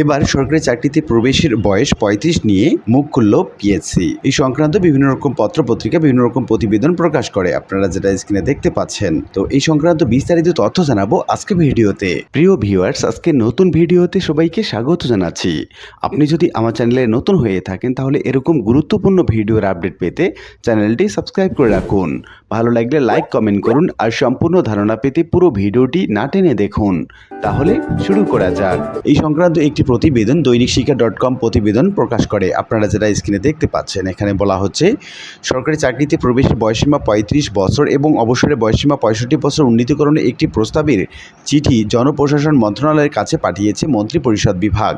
এবার সরকারি চাকরিতে প্রবেশের বয়স পঁয়ত্রিশ নিয়ে মুখ খুলল পিএসসি। এই সংক্রান্ত বিভিন্ন রকম পত্র পত্রিকা, বিভিন্ন রকম প্রতিবেদন প্রকাশ করে। আপনারা যেটা স্ক্রিনে দেখতে পাচ্ছেন। তো এই সংক্রান্ত বিস্তারিত তথ্য জানাব আজকে ভিডিওতে। প্রিয় ভিউয়ার্স আজকে নতুন ভিডিওতে সবাইকে স্বাগত জানাচ্ছি। আপনি যদি আমার চ্যানেলে নতুন হয়ে থাকেন, তাহলে এরকম গুরুত্বপূর্ণ ভিডিওর আপডেট পেতে চ্যানেলটি সাবস্ক্রাইব করে রাখুন। ভালো লাগলে লাইক কমেন্ট করুন আর সম্পূর্ণ ধারণা পেতে পুরো ভিডিওটি না টেনে দেখুন। তাহলে শুরু করা যাক। এই সংক্রান্ত একটি প্রতিবেদন দৈনিক শিক্ষা ডট কম প্রতিবেদন প্রকাশ করে। আপনারা যেটা স্ক্রিনে দেখতে পাচ্ছেন, এখানে বলা হচ্ছে, সরকারি চাকরিতে প্রবেশের বয়সীমা পঁয়ত্রিশ বছর এবং অবসরের বয়সীমা পঁয়ষট্টি বছর উন্নীতকরণের একটি প্রস্তাবের চিঠি জনপ্রশাসন মন্ত্রণালয়ের কাছে পাঠিয়েছে মন্ত্রিপরিষদ বিভাগ।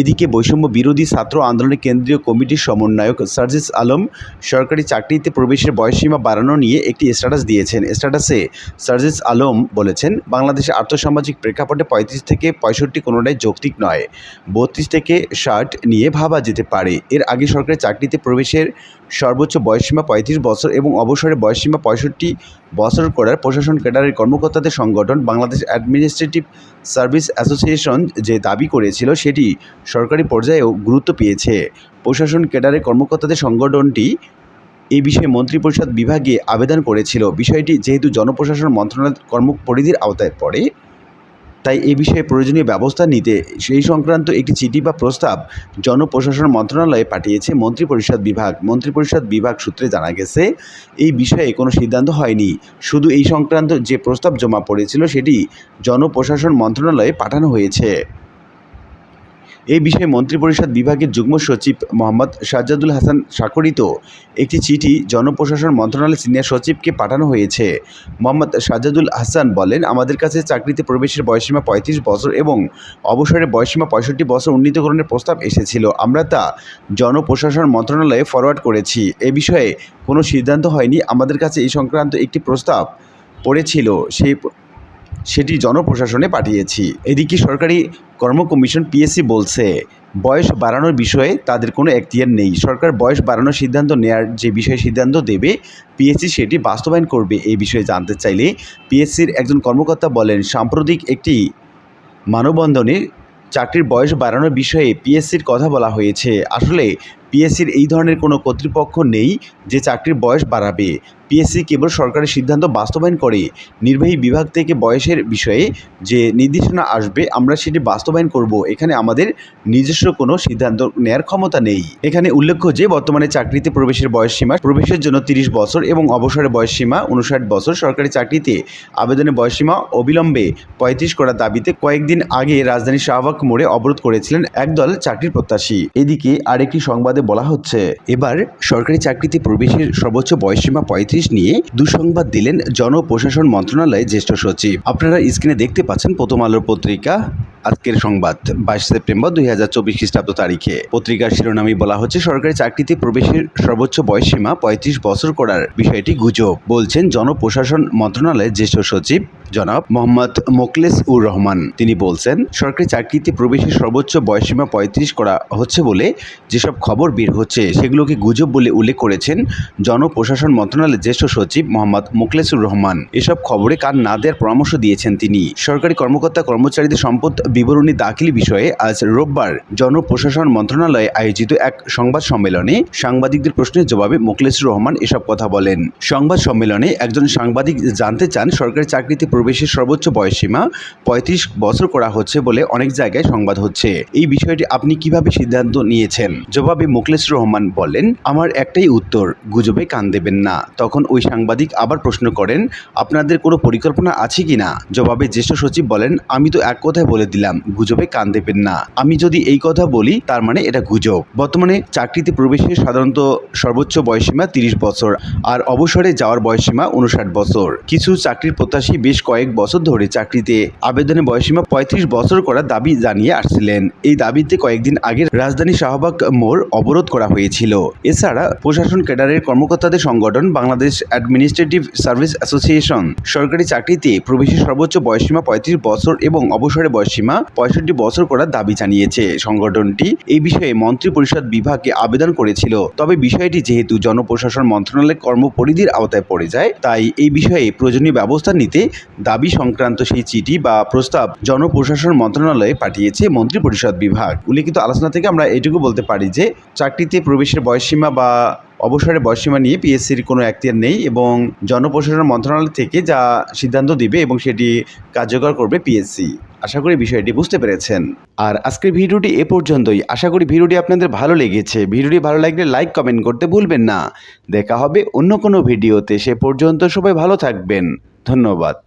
এদিকে বৈষম্য বিরোধী ছাত্র আন্দোলনের কেন্দ্রীয় কমিটির সমন্বয়ক সার্জিস আলম সরকারি চাকরিতে প্রবেশের বয়সসীমা বাড়ানো নিয়ে একটি স্ট্যাটাস দিয়েছেন। স্ট্যাটাসে সার্জিস আলম বলেছেন, বাংলাদেশের আর্থসামাজিক প্রেক্ষাপটে পঁয়ত্রিশ থেকে পঁয়ষট্টি কোনোটাই যৌক্তিক নয়। বত্রিশ থেকে ষাট নিয়ে ভাবা যেতে পারে। এর আগে সরকারি চাকরিতে প্রবেশের সর্বোচ্চ বয়সসীমা পঁয়ত্রিশ বছর এবং অবসরের বয়সসীমা পঁয়ষট্টি বছর করার প্রশাসন ক্যাডারের কর্মকর্তাদের সংগঠন বাংলাদেশ অ্যাডমিনিস্ট্রেটিভ সার্ভিস অ্যাসোসিয়েশন যে দাবি করেছিল সেটি সরকারি পর্যায়েও গুরুত্ব পেয়েছে। প্রশাসন ক্যাডারের কর্মকর্তাদের সংগঠনটি এই বিষয়ে মন্ত্রিপরিষদ বিভাগে আবেদন করেছিল। বিষয়টি যেহেতু জনপ্রশাসন মন্ত্রণালয়ের কর্মপরিধির আওতায় পড়ে তাই এ বিষয়ে প্রয়োজনীয় ব্যবস্থা নিতে সেই সংক্রান্ত একটি চিঠি বা প্রস্তাব জনপ্রশাসন মন্ত্রণালয়ে পাঠিয়েছে মন্ত্রিপরিষদ বিভাগ। মন্ত্রিপরিষদ বিভাগ সূত্রে জানা গেছে, এই বিষয়ে কোনো সিদ্ধান্ত হয়নি। শুধু এই সংক্রান্ত যে প্রস্তাব জমা পড়েছিল, সেটি জনপ্রশাসন মন্ত্রণালয়ে পাঠানো হয়েছে। এই বিষয়ে মন্ত্রিপরিষদ বিভাগের যুগ্ম সচিব মোহাম্মদ সাজ্জাদুল হাসান স্বাক্ষরিত একটি চিঠি জনপ্রশাসন মন্ত্রণালয়ের সিনিয়র সচিবকে পাঠানো হয়েছে। মোহাম্মদ সাজ্জাদুল হাসান বলেন, আমাদের কাছে চাকরিতে প্রবেশের বয়সীমা পঁয়ত্রিশ বছর এবং অবসরের বয়সীমা পঁয়ষট্টি বছর উন্নীতকরণের প্রস্তাব এসেছিল। আমরা তা জনপ্রশাসন মন্ত্রণালয়ে ফরওয়ার্ড করেছি। এ বিষয়ে কোনো সিদ্ধান্ত হয়নি। আমাদের কাছে এই সংক্রান্ত একটি প্রস্তাব পড়েছিল। সেই সেটি জনপ্রশাসনে পাঠিয়েছি। এদিকে সরকারি কর্ম কমিশন পিএসসি বলছে, বয়স বাড়ানোর বিষয়ে তাদের কোনো এখতিয়ার নেই। সরকার বয়স বাড়ানোর সিদ্ধান্ত নেয়ার যে বিষয়ে সিদ্ধান্ত দেবে, পিএসসি সেটি বাস্তবায়ন করবে এই বিষয়ে জানতে চাইলে পিএসসির একজন কর্মকর্তা বলেন, সাম্প্রতিক একটি মানববন্ধনে চাকরির বয়স বাড়ানোর বিষয়ে পিএসসির কথা বলা হয়েছে। আসলে পিএসসির এই ধরনের কোনো কর্তৃপক্ষ নেই যে চাকরির বয়স বাড়াবে। পিএসসি কেবল সরকারের সিদ্ধান্ত বাস্তবায়ন করে। নির্বাহী বিভাগ থেকে বয়সের বিষয়ে যে নির্দেশনা আসবে, আমরা সেটি বাস্তবায়ন করব। এখানে আমাদের নিজস্ব কোনো সিদ্ধান্ত নেয়ার ক্ষমতা নেই। এখানে উল্লেখ্য যে, বর্তমানে চাকরিতে প্রবেশের বয়সসীমা প্রবেশের জন্য তিরিশ বছর এবং অবসরের বয়সসীমা উনষাট বছর। সরকারি চাকরিতে আবেদনের বয়সসীমা অবিলম্বে পঁয়ত্রিশ করার দাবিতে কয়েকদিন আগে রাজধানী শাহবাগ মোড়ে অবরোধ করেছিলেন একদল চাকরির প্রত্যাশী। এদিকে আরেকটি সংবাদে বলা হচ্ছে, এবার সরকারি চাকরিতে প্রবেশের সর্বোচ্চ বয়সসীমা পঁয়ত্রিশ নিয়ে দুঃসংবাদ দিলেন জনপ্রশাসন মন্ত্রণালয়ের জ্যেষ্ঠ সচিব। আপনারা স্ক্রিনে দেখতে পাচ্ছেন প্রথম আলোর পত্রিকা, আজকের সংবাদ, বাইশ সেপ্টেম্বর দুই হাজার চব্বিশ খ্রিস্টাব্দ তারিখে। পত্রিকার শিরোনামে বলা হচ্ছে, সরকারি চাকরিতে প্রবেশের সর্বোচ্চ বয়সসীমা পঁয়ত্রিশ বছর করার বিষয়টি গুজব, বলছেন জনপ্রশাসন মন্ত্রণালয়ের জ্যেষ্ঠ সচিব, জনাব মোহাম্মদ মোকলেস উর রহমান। তিনি বলছেন, সরকারি চাকরিতে প্রবেশের সর্বোচ্চ বয়সসীমা পঁয়ত্রিশ করা হচ্ছে বলে যেসব খবর বের হচ্ছে, সেগুলোকে গুজব বলে উল্লেখ করেছেন জনপ্রশাসন মন্ত্রণালয়ের জ্যেষ্ঠ সচিব মোহাম্মদ মোকলেসুর রহমান। এসব খবরে কান না দেওয়ার পরামর্শ দিয়েছেন তিনি। সরকারি কর্মকর্তা কর্মচারীদের সম্পদ বিবরণী দাখিল বিষয়ে আজ রোববার জনপ্রশাসন মন্ত্রণালয়ে আয়োজিত এক সংবাদ সম্মেলনে সাংবাদিকদের প্রশ্নের জবাবে মোকলেসুর রহমান এসব কথা বলেন। সংবাদ সম্মেলনে একজন সাংবাদিক জানতে চান সরকারি চাকরিতে প্রবেশের সর্বোচ্চ বয়সসীমা পঁয়ত্রিশ বছর করা হচ্ছে বলে অনেক জায়গায় সংবাদ হচ্ছে। এই বিষয়টি আপনি কীভাবে সিদ্ধান্ত নিয়েছেন? জবাবে মোকলেসুর রহমান বলেন, আমার একটাই উত্তর, গুজবে কান দেবেন না। তখন ওই সাংবাদিক আবার প্রশ্ন করেন, আপনাদের কোনো পরিকল্পনা আছে কি না? জবাবে জ্যেষ্ঠ সচিব বলেন, আমি তো এক কথায় বলে দিলাম, গুজবে কান দেবেন না। আমি যদি এই কথা বলি, তার মানে এটা গুজব। বর্তমানে চাকরিতে প্রবেশের সাধারণত সর্বোচ্চ বয়সীমা তিরিশ বছর, আর অবসরে যাওয়ার বয়সীমা উনষাট বছর। কিছু চাকরির প্রত্যাশী বেশ কয়েক বছর ধরে চাকরিতে আবেদনের বয়সীমা পঁয়ত্রিশ বছর করার দাবি জানিয়ে আসছিলেন। এই দাবিতে কয়েকদিন আগে রাজধানী শাহবাগ মোড় অবরোধ করা হয়েছিল। এছাড়া প্রশাসন ক্যাডারের কর্মকর্তাদের সংগঠন বাংলাদেশ অ্যাডমিনিস্ট্রেটিভ সার্ভিস অ্যাসোসিয়েশন সরকারি চাকরিতে প্রবেশের সর্বোচ্চ বয়সীমা পঁয়ত্রিশ বছর এবং অবসরের বয়সীমা পঁয়ষট্টি বছর করার দাবি জানিয়েছে সংগঠনটি। এই বিষয়ে মন্ত্রী পরিষদ বিভাগকে আবেদন করেছিল। তবে বিষয়টি যেহেতু জনপ্রশাসন মন্ত্রণালয়ের কর্মপরিধির আওতায় পড়ে যায়, তাই এই বিষয়ে প্রয়োজনীয় ব্যবস্থা নিতে দাবি সংক্রান্ত সেই চিঠি বা প্রস্তাব জনপ্রশাসন মন্ত্রণালয়ে পাঠিয়েছে মন্ত্রী পরিষদ বিভাগ। উল্লিখিত আলোচনা থেকে আমরা এটুকু বলতে পারি যে চাকরিতে প্রবেশের বয়সসীমা বা অবসরের বয়সসীমা নিয়ে পিএসসির কোনো এখতিয়ার নেই এবং জনপ্রশাসন মন্ত্রণালয় থেকে যা সিদ্ধান্ত দিবে এবং সেটি কার্যকর করবে পিএসসি আশা করি বিষয়টি বুঝতে পেরেছেন। আর আজকের ভিডিওটি এ পর্যন্তই। আশা করি ভিডিওটি আপনাদের ভালো লেগেছে। ভিডিওটি ভালো লাগলে লাইক, কমেন্ট করতে ভুলবেন না। দেখা হবে অন্য কোনো ভিডিওতে। সে পর্যন্ত সবাই ভালো থাকবেন। ধন্যবাদ।